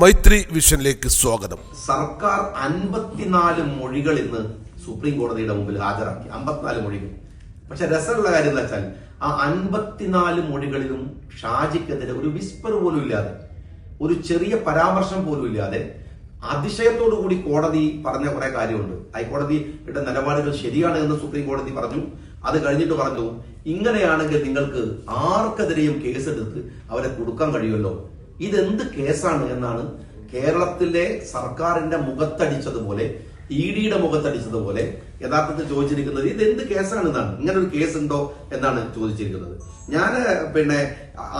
മൈത്രി വിഷനിലേക്ക് സ്വാഗതം. സർക്കാർ അൻപത്തിനാല് മൊഴികൾ ഇന്ന് സുപ്രീം കോടതിയുടെ മുമ്പിൽ ഹാജരാക്കി. അമ്പത്തിനാല് മൊഴികൾ. പക്ഷെ രസമുള്ള കാര്യം എന്താ വെച്ചാൽ ആ അൻപത്തിനാല് മൊഴികളിലും ഷാജിക്കെതിരെ ഒരു വിസ്പർ പോലും ഇല്ലാതെ ഒരു ചെറിയ പരാമർശം പോലും ഇല്ലാതെ അതിശയത്തോടു കൂടി കോടതി പറഞ്ഞ കുറെ കാര്യമുണ്ട്. ഹൈക്കോടതിയുടെ നിലപാടുകൾ ശരിയാണ് എന്ന് സുപ്രീം കോടതി പറഞ്ഞു. അത് കഴിഞ്ഞിട്ട് പറഞ്ഞു ഇങ്ങനെയാണെങ്കിൽ നിങ്ങൾക്ക് ആർക്കെതിരെയും കേസെടുത്ത് അവരെ കൊടുക്കാൻ കഴിയുമല്ലോ? ഇതെന്ത് കേസാണ് എന്നാണ് കേരളത്തിലെ സർക്കാരിന്റെ മുഖത്തടിച്ചതുപോലെ ഇ ഡിയുടെ മുഖത്തടിച്ചതുപോലെ യഥാർത്ഥത്തിൽ ചോദിച്ചിരിക്കുന്നത് ഇത് എന്ത് കേസാണ് എന്നാണ്. ഇങ്ങനെ ഒരു കേസ് ഉണ്ടോ എന്നാണ് ചോദിച്ചിരിക്കുന്നത്. ഞാൻ പിന്നെ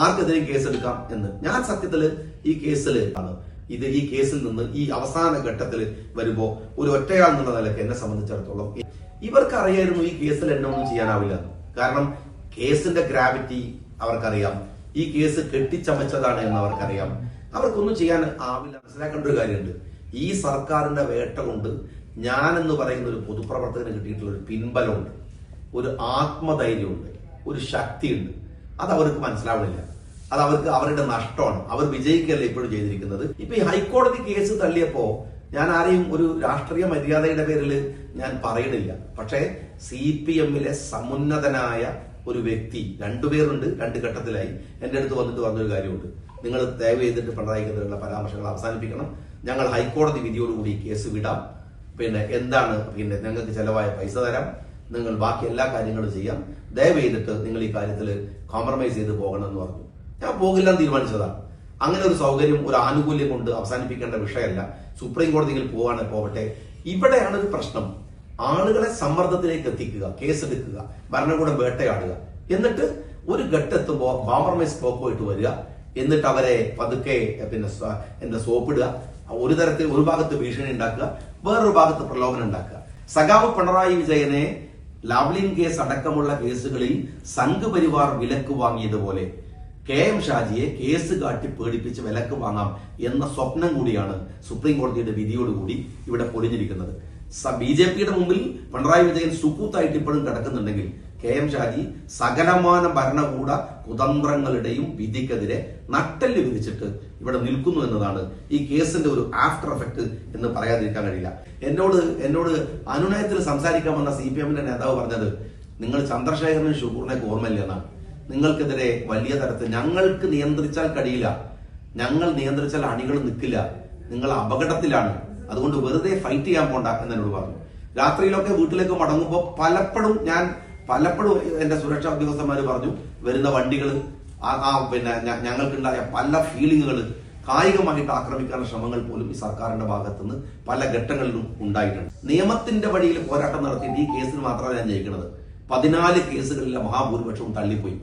ആർക്കെതിരെയും കേസ് എടുക്കാം എന്ന്. ഞാൻ സത്യത്തിൽ ഈ കേസിൽ ആണ്. ഇത് ഈ കേസിൽ നിന്ന് ഈ അവസാന ഘട്ടത്തിൽ വരുമ്പോ ഒരു ഒറ്റയാൾ എന്നുള്ള നിലയ്ക്ക് എന്നെ സംബന്ധിച്ചിടത്തോളം ഇവർക്കറിയായിരുന്നു ഈ കേസിൽ എന്നെ ഒന്നും ചെയ്യാനാവില്ല. കാരണം കേസിന്റെ ഗ്രാവിറ്റി അവർക്കറിയാം. ഈ കേസ് കെട്ടിച്ചമച്ചതാണ് എന്ന് അവർക്കറിയാം അവർക്കൊന്നും ചെയ്യാൻ ആവില്ല. മനസ്സിലാക്കേണ്ട ഒരു കാര്യമുണ്ട്. ഈ സർക്കാരിന്റെ വേട്ട കൊണ്ട് ഞാൻ എന്ന് പറയുന്ന ഒരു പൊതുപ്രവർത്തകന് കിട്ടിയിട്ടുള്ള ഒരു പിൻബലമുണ്ട്. ഒരു ആത്മധൈര്യമുണ്ട്. ഒരു ശക്തിയുണ്ട്. അത് അവർക്ക് മനസ്സിലാവണില്ല. അത് അവർക്ക് അവരുടെ നഷ്ടമാണ്. അവർ വിജയിക്കല്ല ഇപ്പോഴും ചെയ്തിരിക്കുന്നത്? ഇപ്പൊ ഈ ഹൈക്കോടതി കേസ് തള്ളിയപ്പോ ഞാൻ ആരെയും ഒരു രാഷ്ട്രീയ മര്യാദയുടെ പേരിൽ ഞാൻ പറയണില്ല. പക്ഷേ സി പി എമ്മിലെ സമുന്നതനായ ഒരു വ്യക്തി രണ്ടുപേരുണ്ട് രണ്ട് ഘട്ടത്തിലായി. എന്റെ അടുത്ത് വന്നിട്ട് പറഞ്ഞൊരു കാര്യമുണ്ട്. നിങ്ങൾ ദയവ് ചെയ്തിട്ട് പിണറായിക്കെതിരെയുള്ള പരാമർശങ്ങൾ അവസാനിപ്പിക്കണം. ഞങ്ങൾ ഹൈക്കോടതി വിധിയോടുകൂടി കേസ് വിടാം. പിന്നെ എന്താണ്? പിന്നെ ഞങ്ങൾക്ക് ചെലവായ പൈസ തരാം. നിങ്ങൾ ബാക്കി എല്ലാ കാര്യങ്ങളും ചെയ്യാം. ദയവ് ചെയ്തിട്ട് നിങ്ങൾ ഈ കാര്യത്തിൽ കോംപ്രമൈസ് ചെയ്ത് പോകണം എന്ന് പറഞ്ഞു. ഞാൻ പോകില്ലെന്ന് തീരുമാനിച്ചതാണ് അങ്ങനെ ഒരു സൗകര്യം ഒരു ആനുകൂല്യം കൊണ്ട് അവസാനിപ്പിക്കേണ്ട വിഷയമല്ല. സുപ്രീം കോടതിയിൽ പോവാണ് പോവട്ടെ ഇവിടെയാണ് ഒരു പ്രശ്നം. ആളുകളെ സമ്മർദ്ദത്തിലേക്ക് എത്തിക്കുക കേസെടുക്കുക ഭരണകൂടം വേട്ടയാടുക. എന്നിട്ട് ഒരു ഘട്ടെത്തുമ്പോൾ കോംപ്രമൈസ് പോയിട്ട് വരിക. എന്നിട്ട് അവരെ പതുക്കെ പിന്നെ എന്താ സോപ്പിടുക. ഒരു തരത്തിൽ ഒരു ഭാഗത്ത് ഭീഷണി ഉണ്ടാക്കുക വേറൊരു ഭാഗത്ത് പ്രലോഭനം ഉണ്ടാക്കുക. സഖാവ് പിണറായി വിജയനെ ലാവ്ലിൻ കേസ് അടക്കമുള്ള കേസുകളിൽ സംഘപരിവാർ വിലക്ക് വാങ്ങിയതുപോലെ കെ എം ഷാജിയെ കേസ് കാട്ടി പേടിപ്പിച്ച് വിലക്ക് വാങ്ങാം എന്ന സ്വപ്നം കൂടിയാണ് സുപ്രീം കോടതിയുടെ വിധിയോടുകൂടി ഇവിടെ പൊളിഞ്ഞിരിക്കുന്നത്. ബി ജെ പിയുടെ മുമ്പിൽ പിണറായി വിജയൻ സുക്കൂത്തായിട്ട് ഇപ്പോഴും കിടക്കുന്നുണ്ടെങ്കിൽ കെ എം ഷാജി സകലമാന ഭരണകൂട കുതന്ത്രങ്ങളുടെയും വിധിക്കെതിരെ നട്ടൽ വിരിച്ചിട്ട് ഇവിടെ നിൽക്കുന്നു എന്നതാണ് ഈ കേസിന്റെ ഒരു ആഫ്റ്റർ എഫക്ട് എന്ന് പറയാതിരിക്കാൻ കഴിയില്ല. എന്നോട് എന്നോട് അനുനയത്തിൽ സംസാരിക്കാൻ വന്ന സി പി എമ്മിന്റെ നേതാവ് പറഞ്ഞത് നിങ്ങൾ ചന്ദ്രശേഖരനും ഷുക്കൂറിനെ ഓർമ്മയില്ല നിങ്ങൾക്കെതിരെ വലിയ തരത്തിൽ ഞങ്ങൾക്ക് നിയന്ത്രിച്ചാൽ കഴിയില്ല. ഞങ്ങൾ നിയന്ത്രിച്ചാൽ അണികൾ നിൽക്കില്ല. നിങ്ങൾ അപകടത്തിലാണ്. അതുകൊണ്ട് വെറുതെ ഫൈറ്റ് ചെയ്യാൻ പോണ്ട എന്ന് എന്നോട് പറഞ്ഞു. രാത്രിയിലൊക്കെ വീട്ടിലേക്ക് മടങ്ങുമ്പോൾ പലപ്പോഴും ഞാൻ പലപ്പോഴും എന്റെ സുരക്ഷാ ഉദ്യോഗസ്ഥന്മാർ പറഞ്ഞു വരുന്ന വണ്ടികൾ ആ പിന്നെ ഞങ്ങൾക്കുണ്ടായ പല ഫീലിങ്ങുകൾ കായികമായിട്ട് ആക്രമിക്കാനുള്ള ശ്രമങ്ങൾ പോലും ഈ സർക്കാരിന്റെ ഭാഗത്തുനിന്ന് പല ഘട്ടങ്ങളിലും ഉണ്ടായിട്ടുണ്ട്. നിയമത്തിന്റെ വഴിയിൽ പോരാട്ടം നടത്തിയിട്ട് ഈ കേസിന് മാത്രമാണ് ഞാൻ ജയിക്കുന്നത്. പതിനാല് കേസുകളിലെ മഹാഭൂരിപക്ഷവും തള്ളിപ്പോയി.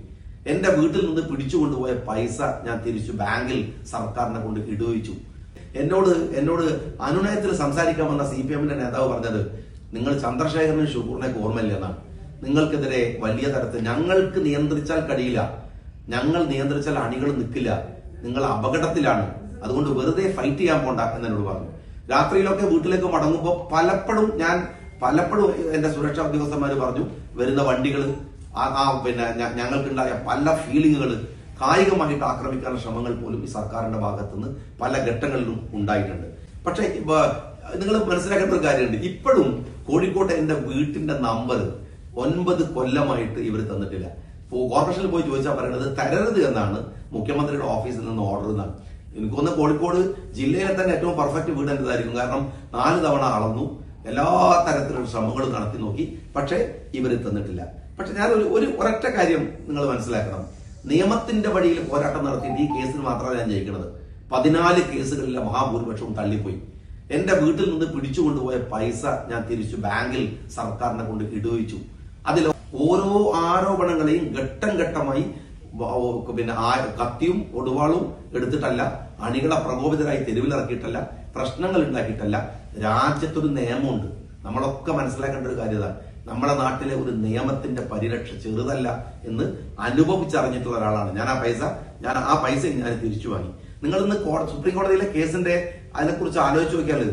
എന്റെ വീട്ടിൽ നിന്ന് പിടിച്ചുകൊണ്ടുപോയ പൈസ ഞാൻ തിരിച്ചു ബാങ്കിൽ സർക്കാരിനെ കൊണ്ട് ഇടുവിച്ചു. എന്നോട് എന്നോട് അനുനയത്തിൽ സംസാരിക്കാൻ വന്ന സി പി എമ്മിന്റെ നേതാവ് പറഞ്ഞത് നിങ്ങൾ ചന്ദ്രശേഖരനും ഷുക്കൂറിനെ ഓർമ്മയില്ല എന്നാണ് നിങ്ങൾക്കെതിരെ വലിയ തരത്തിൽ ഞങ്ങൾക്ക് നിയന്ത്രിച്ചാൽ കഴിയില്ല. ഞങ്ങൾ നിയന്ത്രിച്ചാൽ അണികൾ നിൽക്കില്ല. നിങ്ങൾ അപകടത്തിലാണ്. അതുകൊണ്ട് വെറുതെ ഫൈറ്റ് ചെയ്യാൻ പോണ്ട എന്ന് എന്നോട് പറഞ്ഞു. രാത്രിയിലൊക്കെ വീട്ടിലേക്ക് മടങ്ങുമ്പോൾ പലപ്പോഴും ഞാൻ പലപ്പോഴും എന്റെ സുരക്ഷാ ഉദ്യോഗസ്ഥന്മാർ പറഞ്ഞു വരുന്ന വണ്ടികൾ ആ പിന്നെ ഞങ്ങൾക്കുണ്ടായ പല ഫീലിങ്ങുകൾ കായികമായിട്ട് ആക്രമിക്കാനുള്ള ശ്രമങ്ങൾ പോലും ഈ സർക്കാരിന്റെ ഭാഗത്തുനിന്ന് പല ഘട്ടങ്ങളിലും ഉണ്ടായിട്ടുണ്ട്. പക്ഷേ നിങ്ങൾ മനസ്സിലാക്കേണ്ട ഒരു കാര്യമുണ്ട്. ഇപ്പോഴും കോഴിക്കോട്ടെ എന്റെ വീട്ടിന്റെ നമ്പർ ഒൻപത് കൊല്ലമായിട്ട് ഇവർ തന്നിട്ടില്ല. കോർപ്പറേഷനിൽ പോയി ചോദിച്ചാൽ പറയുന്നത് തരരുത് എന്നാണ് മുഖ്യമന്ത്രിയുടെ ഓഫീസിൽ നിന്ന് ഓർഡർ എന്നാണ് എനിക്കൊന്ന് കോഴിക്കോട് ജില്ലയിലെ തന്നെ ഏറ്റവും പെർഫെക്റ്റ് വീട് എന്റേതായിരിക്കും കാരണം നാല് തവണ അളന്നു. എല്ലാ തരത്തിലുള്ള ശ്രമങ്ങളും നടത്തി നോക്കി. പക്ഷേ ഇവർ തന്നിട്ടില്ല. പക്ഷെ ഞാൻ ഒരു ഒരു ഒരൊറ്റ കാര്യം നിങ്ങൾ മനസ്സിലാക്കണം. നിയമത്തിന്റെ വഴിയിൽ പോരാട്ടം നടത്തിയിട്ട് ഈ കേസിൽ മാത്രമാണ് ഞാൻ ജയിക്കുന്നത്. പതിനാല് കേസുകളിലെ മഹാഭൂരിപക്ഷവും തള്ളിപ്പോയി. എന്റെ വീട്ടിൽ നിന്ന് പിടിച്ചുകൊണ്ടുപോയ പൈസ ഞാൻ തിരിച്ചു ബാങ്കിൽ സർക്കാരിനെ കൊണ്ട് ഇടുവിച്ചു. അതിൽ ഓരോ ആരോപണങ്ങളെയും ഘട്ടം ഘട്ടമായി പിന്നെ കത്തിയും ഒടുവാളും എടുത്തിട്ടല്ല അണികളെ പ്രകോപിതരായി തെരുവിലിറക്കിയിട്ടല്ല പ്രശ്നങ്ങൾ ഉണ്ടാക്കിയിട്ടല്ല രാജ്യത്തൊരു നിയമമുണ്ട്. നമ്മളൊക്കെ മനസ്സിലാക്കേണ്ട ഒരു കാര്യത നമ്മുടെ നാട്ടിലെ ഒരു നിയമത്തിന്റെ പരിരക്ഷ ചെറുതല്ല എന്ന് അനുഭവിച്ചറിഞ്ഞിട്ടുള്ള ഒരാളാണ്. ഞാൻ ആ പൈസ ഞാൻ ആ പൈസ ഞാൻ തിരിച്ചു വാങ്ങി. നിങ്ങൾ ഇന്ന് സുപ്രീം കോടതിയിലെ കേസിന്റെ അതിനെക്കുറിച്ച് ആലോചിച്ച് നോക്കിയാൽ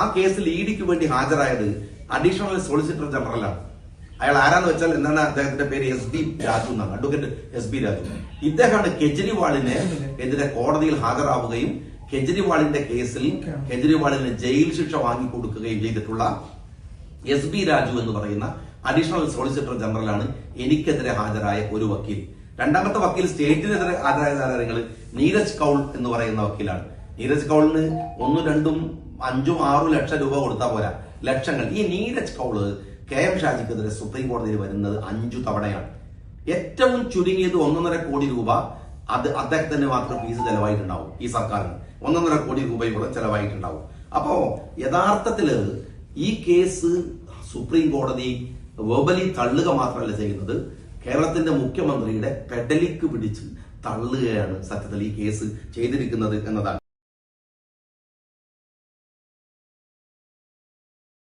ആ കേസിൽ ഇ ഡിക്ക് വേണ്ടി ഹാജരായത് അഡീഷണൽ സോളിസിറ്റർ ജനറലാണ്. അയാൾ ആരാന്ന് വെച്ചാൽ എന്താണ് അദ്ദേഹത്തിന്റെ പേര്? എസ് ബി രാജു എന്നാണ്. Advocate S B Raju. ഇദ്ദേഹമാണ് കെജ്രിവാളിനെ എതിരെ കോടതിയിൽ ഹാജരാവുകയും കെജ്രിവാളിന്റെ കേസിൽ കെജ്രിവാളിന് ജയിൽ ശിക്ഷ വാങ്ങിക്കൊടുക്കുകയും ചെയ്തിട്ടുള്ള എസ് ബി രാജു എന്ന് പറയുന്ന അഡീഷണൽ സോളിസിറ്റർ ജനറലാണ് എനിക്കെതിരെ ഹാജരായ ഒരു വക്കീൽ. രണ്ടാമത്തെ വക്കീൽ സ്റ്റേറ്റിനെതിരെ ഹാജരായ താരങ്ങൾ നീരജ് കൗൾ എന്ന് പറയുന്ന വക്കീലാണ്. നീരജ് കൗളിന് ഒന്നും രണ്ടും അഞ്ചും ആറും ലക്ഷം രൂപ കൊടുത്താൽ പോരാ. ലക്ഷങ്ങൾ. ഈ നീരജ് കൗൾ കെ എം ഷാജിക്കെതിരെ സുപ്രീം കോടതിയിൽ വരുന്നത് അഞ്ചു തവണയാണ്. ഏറ്റവും ചുരുങ്ങിയത് ഒന്നൊന്നര കോടി രൂപ അത് അദ്ദേഹത്തിന് മാത്രം ഫീസ് ചെലവായിട്ടുണ്ടാവും ഈ സർക്കാരിന്. ഒന്നൊന്നര കോടി രൂപയും രൂപയോളം ചെലവായിട്ടുണ്ടാവും. അപ്പോ യഥാർത്ഥത്തിൽ ഈ കേസ് സുപ്രീം കോടതി വെർബലി തള്ളുക മാത്രമല്ല ചെയ്യുന്നത്. കേരളത്തിന്റെ മുഖ്യമന്ത്രിയുടെ പെഡലിക്ക് പിടിച്ച് തള്ളുകയാണ് സത്യത്തിൽ ഈ കേസ് ചെയ്തിരിക്കുന്നത് എന്നതാണ്.